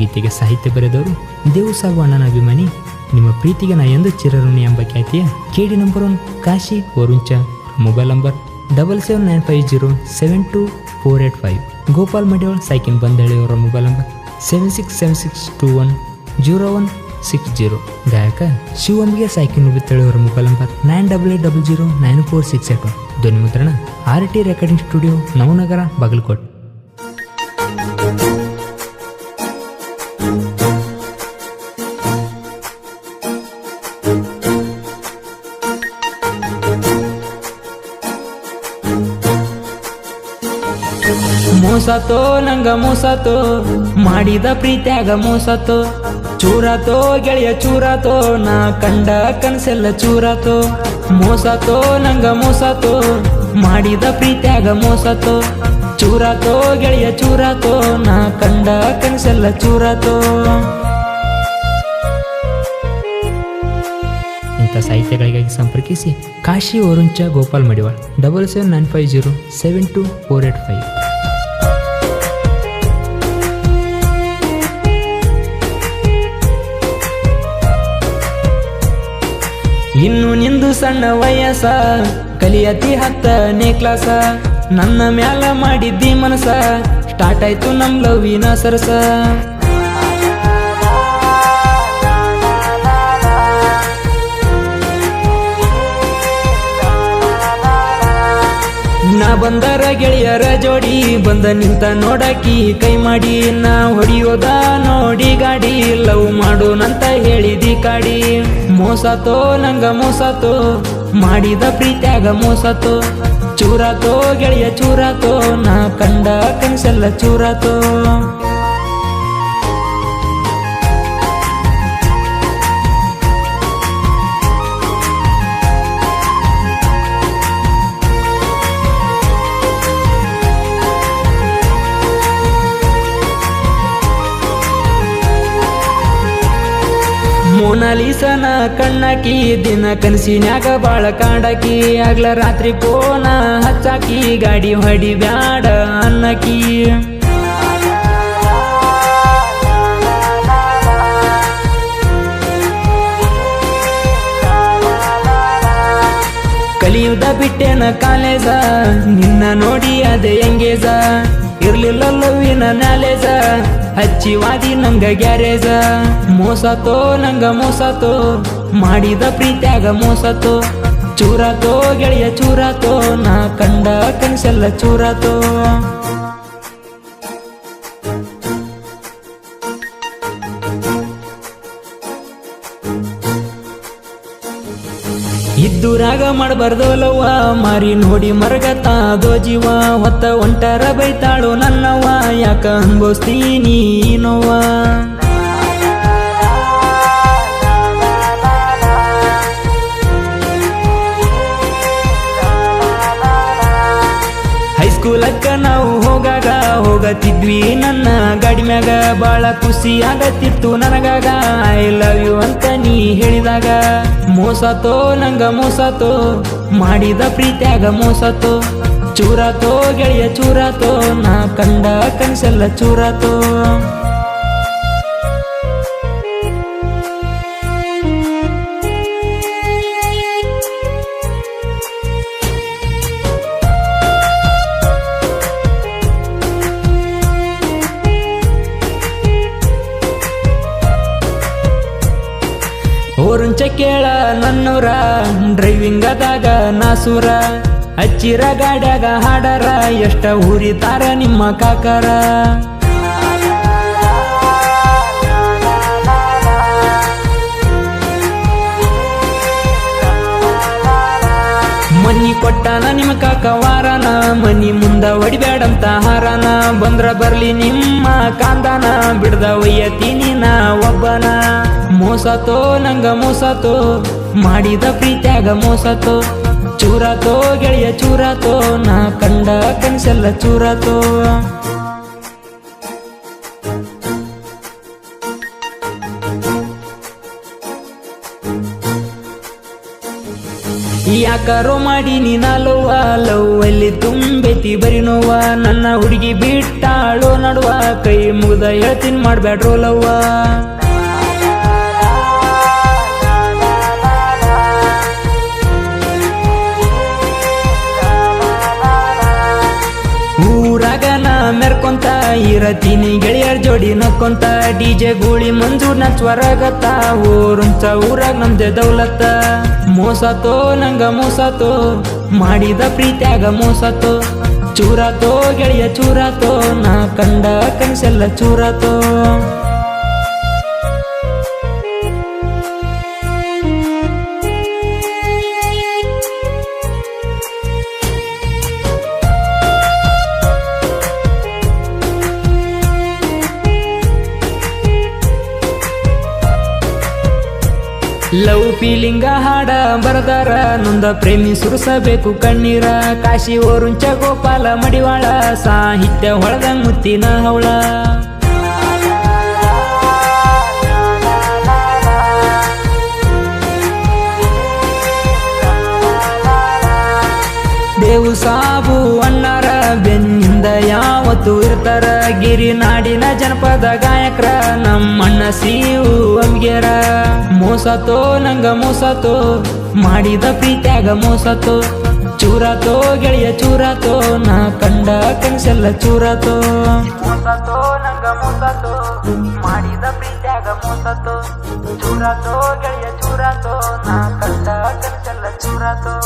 ಗೀತೆಗೆ ಸಾಹಿತ್ಯ ಬರೆದವರು ದೇವು ಸಾಬು ಅಣ್ಣನ ಅಭಿಮಾನಿ ನಿಮ್ಮ ಪ್ರೀತಿಗೆ ನಾ ಎಂದು ಚಿರಋಣಿ ಎಂಬ ಖ್ಯಾತಿಯ KD number one Kashi ವರುಂಚ mobile number double seven nine five zero seven two four eight five Gopal Madiwal ಸೈಕಿನ್ ಬಂದಳಿಯವರ mobile number seven six seven six two one zero one six zero ಗಾಯಕ ಶಿವಂಗೆ ಸೈಕಿನ್ ಬಿತ್ತಳಿ ಅವರ mobile number nine double eight double zero nine four six eight one ಧ್ವನಿ ಮುದ್ರಣ R T recording studio Navanagar, Bagalkot. ಮೋಸತೋ, ನಂಗ ಮೋಸತೋ, ಮಾಡಿದ ಪ್ರೀತ್ಯಾಗ ಮೋಸತೋ, ಚೂರಾತೋ, ಗೆಳೆಯ ಚೂರಾತೋ, ನಾ ಕಂಡ ಕನಸೆಲ್ಲ ಚೂರಾತೋ, ಮೋಸತೋ, ನಂಗ ಮೋಸತೋ, ಮಾಡಿದ ಪ್ರೀತ್ಯಾಗ ಮೋಸತೋ, ಚೂರಾತೋ, ಗೆಳೆಯ ಚೂರಾತೋ, ನಾ ಕಂಡ ಕನಸೆಲ್ಲ ಚೂರಾತೋ. ಇಂಥ ಸಾಹಿತ್ಯಗಳಿಗಾಗಿ ಸಂಪರ್ಕಿಸಿ Kashi ವರುಂಚ Gopal Madiwal double seven nine five zero seven two four eight five ಇನ್ನು ನಿಂದು ಸಣ್ಣ ವಯಸ್ಸ, ಕಲಿಯತಿ ಹತ್ತನೇ ಕ್ಲಾಸ ನನ್ನ ಮ್ಯಾಲ ಮಾಡಿದ್ದಿ ಮನಸ ಸ್ಟಾರ್ಟ್ ಆಯ್ತು ನಮ್ ಲವ್ವಿನ ಸರಸ. ನಾ ಬಂದರ ಗೆಳೆಯರ ಜೋಡಿ ಬಂದ ನಿಂತ ನೋಡಾಕಿ ಕೈ ಮಾಡಿ, ನಾ ಹೊಡಿಯೋದ ನೋಡಿ ಗಾಡಿ, ಲವ್ ಮಾಡೋನಂತ ಹೇಳಿದಿ ಕಾಡಿ. ಮೋಸತೋ, ನಂಗ ಮೋಸತೋ, ಮಾಡಿದ ಪ್ರೀತ್ಯಾಗ ಮೋಸತೋ. ಚೂರಾತೋ, ಗೆಳೆಯ ಚೂರಾತೋ, ನಾ ಕಂಡ ಕನಸೆಲ್ಲ ಚೂರಾತೋ. ಮೋನಾಲಿಸನ ಕಣ್ಣಕಿ, ದಿನ ಕನಸಿನ್ಯಾಗ ಬಾಳ ಕಾಂಡಕಿ, ಆಗ್ಲ ರಾತ್ರಿ ಪೋನ ಹಚ್ಚಾಕಿ, ಗಾಡಿ ಹೊಡಿ ಬ್ಯಾಡ ಅನ್ನಕಿ. ಕಲಿಯುದ ಬಿಟ್ಟೆನ ಕಾಲೇಜ, ನಿನ್ನ ನೋಡಿ ಅದೇ ಎಂಗೇಜ ಇರ್ಲಿಲ್ಲ ಲವ್ವಿನ ನಾಲೇಜ ಹಚ್ಚಿವಾದಿ ನಂಗ ಗ್ಯಾರೇಜ. ಮೋಸತೋ, ನಂಗ ಮೋಸತೋ. ಮಾಡಿದ ಪ್ರೀತ್ಯಾಗ ಮೋಸತೋ. ಚೂರಾತೋ, ಗೆಳೆಯ ಚೂರಾತೋ. ನಾ ಕಂಡ ಕನಸೆಲ್ಲ ಚೂರಾತೋ. ಇದ್ದೂರಾಗ ಮಾಡಬಾರ್ದು ಲವ್ವ ಮಾರಿ ನೋಡಿ ಮರಗತಾದೋ ಜೀವ. ಹೊತ್ತ ಒಂಟರ ಬೈತಾಳು ನನ್ನವ್ವ. ಯಾಕ ಅಂಬೋಸ್ತೀನಿ ನೋವ ಹೋಗತಿದ್ವಿ ನನ್ನ ಗಾಡಿ ಮ್ಯಾಗ ಬಾಳ ಖುಷಿ ಆಗತ್ತಿತ್ತು ನನಗಾಗ. ಐ ಲವ್ ಯು ಅಂತ ನೀ ಹೇಳಿದಾಗ ಮೋಸತೋ ನಂಗ ಮೋಸತೋ ಮಾಡಿದ ಪ್ರೀತ್ಯಾಗ ಮೋಸತೋ ಚೂರಾತೋ ಗೆಳೆಯ ಚೂರಾತೋ ನಾ ಕಂಡ ಕನಸೆಲ್ಲ ಚೂರಾತೋ ಕೇಳ ನನ್ನೂರ. ಡ್ರೈವಿಂಗ್ ಅದಾಗ ನಾಸೂರ. ಹಚ್ಚಿರ ಗಾಡ್ಯಾಗ ಹಾಡರ. ಎಷ್ಟ ಊರಿತಾರ ನಿಮ್ಮ ಕಾಕರ. ಮನಿ ಕೊಟ್ಟಾನ ನಿಮ್ಮ ಕಾಕ ವಾರನ. ಮನಿ ಮುಂದ ಹೊಡಿಬೇಡಂತ ಹಾರನ. ಬಂದ್ರ ಬರ್ಲಿ ನಿಮ್ಮ ಕಾಂದನ. ಬಿಡ್ದ ಒಯ್ಯತೀನಿ ನಾ ಒಬ್ಬನ. ಮೋಸತೋ, ನಂಗ ಮೋಸತೋ, ಮಾಡಿದ ಪ್ರೀತ್ಯಾಗ ಮೋಸತೋ, ಚೂರಾತೋ, ಗೆಳೆಯ ಚೂರಾತೋ, ನಾ ಕಂಡ ಕನಸೆಲ್ಲ ಚೂರಾತೋ. ಯಾಕಾರೋ ಮಾಡಿ ನೀನಲ್ಲವ್ವ ಲವ್ ಅಲ್ಲಿ ತುಂಬೈತಿ ಬರಿ ನೋವ ನನ್ನ ಹುಡುಗಿ ಬಿಟ್ಟಾಳು ನಡುವ, ಕೈ ಮುಗ್ದ ಹೇಳ್ತೀನಿ ಮಾಡ್ಬೇಡ್ರೋ ಲವ್ವ. ಇರತೀನಿ ಗೆಳೆಯರ್ ಜೋಡಿ ನಕ್ಕೊಂತ. ಡಿಜೆ ಗೂಳಿ ನ ಸ್ವರಗತ. ಊರುಂಚ ಊರಾಗ ನಮ್ದೆ ದೌಲತ್ತ ಮೋಸತೋ ನಂಗ ಮೋಸತೋ ಮಾಡಿದ ಪ್ರೀತ್ಯಾಗ ಮೋಸತೋ ಚೂರಾತೋ ಗೆಳೆಯ ಚೂರಾತೋ ನಾ ಕಂಡ ಕನಸೆಲ್ಲ ಚೂರಾತೋ ಲವ್ ಫೀಲಿಂಗ ಹಾಡ ಬರದಾರ, ನೊಂದ ಪ್ರೇಮಿ ಸುರಿಸಬೇಕು ಕಣ್ಣೀರ. ಕಾಶಿ ಓರುಂಚ ಗೋಪಾಲ ಮಡಿವಾಳ, ಸಾಹಿತ್ಯ ಹೊಳದಂಗ್ ಮುತ್ತಿನ ಹವಳ. ಇರ್ತಾರ ಗಿರಿ ನಾಡಿನ ಜನಪದ ಗಾಯಕರ ನಮ್ಮಣ್ಣ ಸಿಯು ಅಂಗ್ಯರ ಮೋಸತೋ ನಂಗ ಮೋಸತೋ ಮಾಡಿದ ಪ್ರೀತ್ಯಾಗ ಮೋಸತೋ ಚೂರಾತೋ ಗೆಳೆಯ ಚೂರಾತೋ ನಾ ಕಂಡ ಕನಸೆಲ್ಲ ಚೂರಾತೋ ಮೋಸತೋ ನಂಗ ಮೋಸತೋ ಮಾಡಿದ ಪ್ರೀತ್ಯಾಗ ಮೋಸತೋ ಚೂರಾತೋ ಗೆಳೆಯ ಚೂರಾತೋ ನಾ ಕಂಡ ಕನಸೆಲ್ಲ ಚೂರಾತೋ